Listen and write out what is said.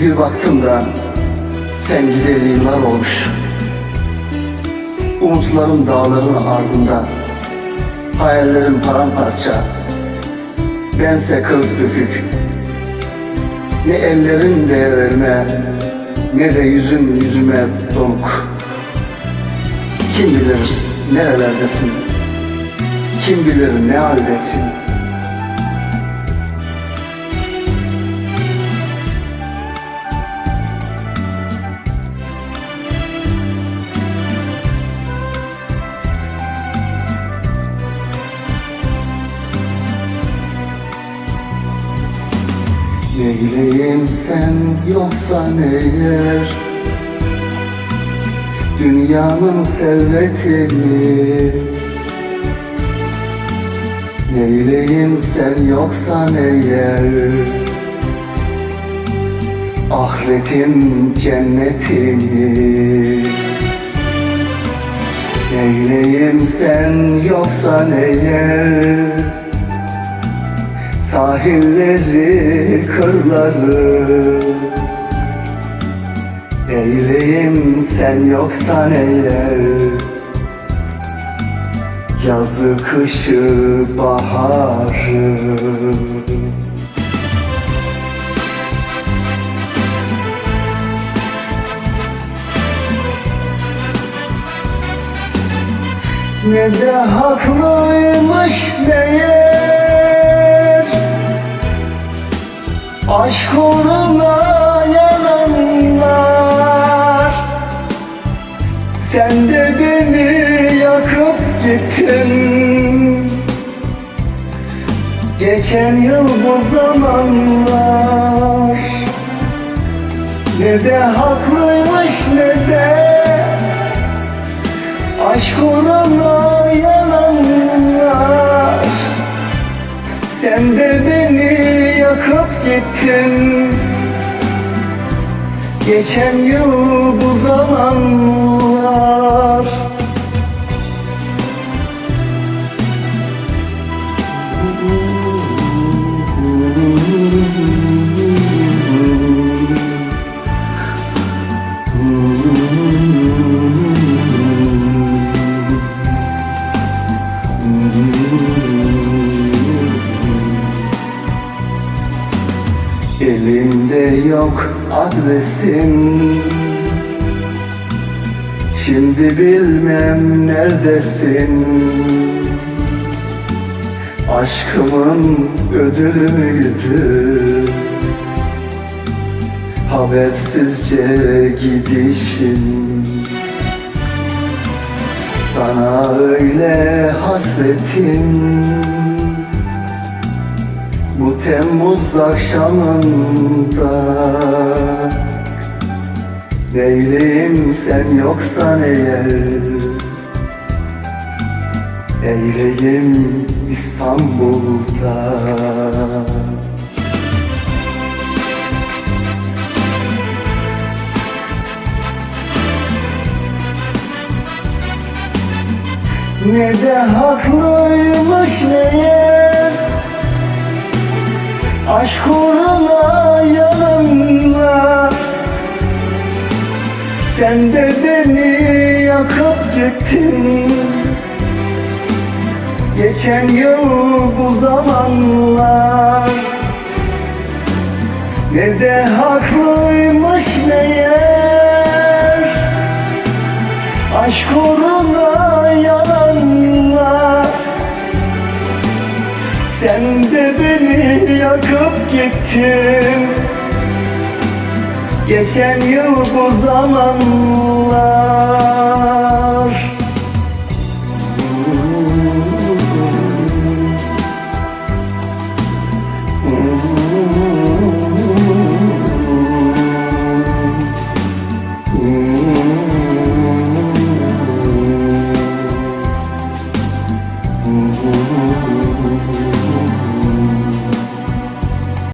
Bir baktım sen gideli yıllar olmuş. Umutlarım dağların ardında. Hayallerim paramparça. Bense kırık dökük. Ne ellerin değer elime, ne de yüzün yüzüme donuk. Kim bilir nerelerdesin, kim bilir ne haldesin. Neyleyim sen yoksan eğer Dünyanın servetini. Neyleyim sen yoksan eğer Ahiretin cennetini. Neyleyim sen yoksan eğer Sahilleri, kırları. Eyleyim sen yoksan eğer Yazı, kışı, baharı. Ne de haklıymış meğer Aşk uğruna yananlar Sen de beni yakıp gittin. Geçen yıl bu zamanlar. Ne de haklıymış ne de. Aşk uğruna gittin Geçen yıl bu zamanlar Elimde yok adresin. Şimdi bilmem neredesin. Aşkımın ödülüydü. Habersizce gidişin. Sana öyle hasretim bu Temmuz akşamında Neyleyim sen yoksan eğer Eyleyim İstanbul'da? Ne de haklıymış meğer Aşk uğruna yananlar Sen de beni yakıp gittin. Geçen yıl bu zamanlar. Ne de haklıymış meğer? Aşk uğruna gittin Geçen yıl bu zamanlar